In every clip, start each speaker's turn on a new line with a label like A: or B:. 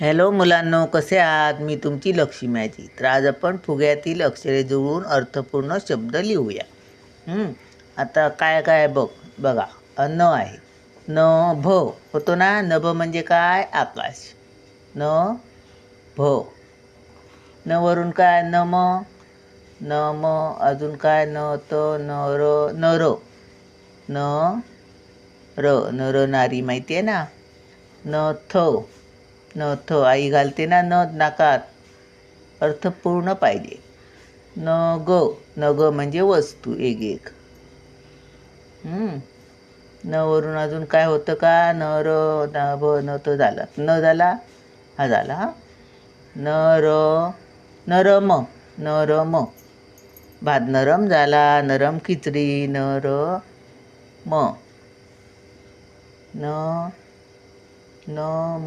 A: Hello मुलांनो कसे आहात? मी तुमची लक्ष्मी मॅजी तर आज आपण फुग्यातील अक्षरे जुळवून अर्थपूर्ण शब्द लिहूया. आता काय काय बघ बघा. अ, न आहे. न भ होतो ना? नभ म्हणजे काय? आकाश. न भ. न वरून काय? नम नम अजून काय? न त न र न र. न र. नर नारी माहिती आहे ना? न थ. नथ आई घालते ना नथ नाकात. अर्थ पूर्ण पाहिजे. न ग न ग म्हणजे वस्तू एक एक. न वरून अजून काय होतं का? न र न भ न त झाला. न झाला? हा झाला हा. न र नरम नरम भात नरम झाला नरम खिचडी न र म. न न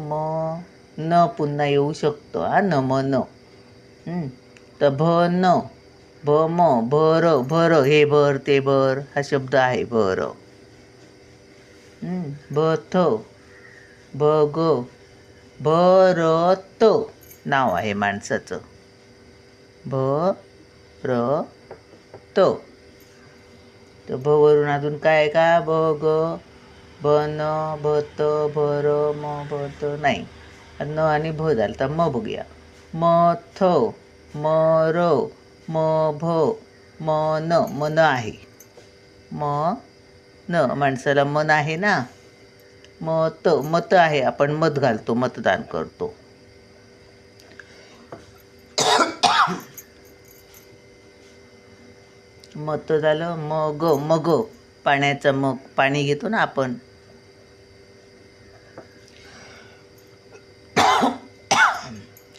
A: म न पुन्हा येऊ शकतो. हा न म न. तर भ न. भ म भर भर हे भर ते भर. हा शब्द आहे भर भ थ. भ ग. भरत नाव आहे माणसाचं. भ र त. तर भ वरून अजून काय का? भ ग भ न भ त भ र म भ त. नाही. न आणि भ झालं तर म बघूया म थ म र म भ म न मन आहे. म न माणसाला मन आहे ना? मत मत आहे आपण मत घालतो मतदान करतो. मत झालं मग मग पाण्याचं मग पाणी घेतो ना आपण.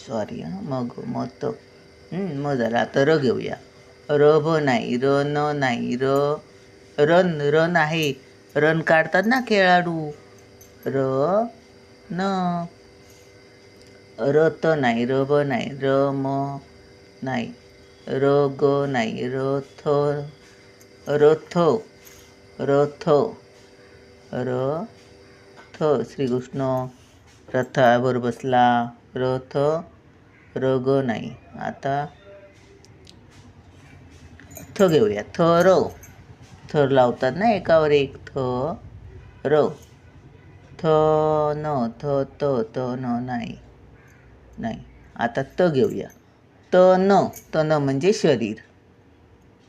A: सॉरी हां मग मत हं, मग झालं आता र घेऊया. र भ नाही र न नाही र रन रन आहे. रन काढतात ना खेळाडू. र न. र त नाही र ब नाही र म नाही. र ग नाही र थ रथ रथ र थ श्रीकृष्ण रथावर बसला रथ र नाही. आता थ घेऊया. थ र. थर लावतात ना एकावर एक थ र. थ न थ त त न नाही. नाही. आता त घेऊया. त न. त न म्हणजे शरीर.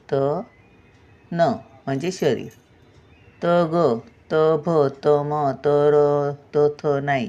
A: त न म्हणजे शरीर. त ग. त भ त म त र त थ नाही.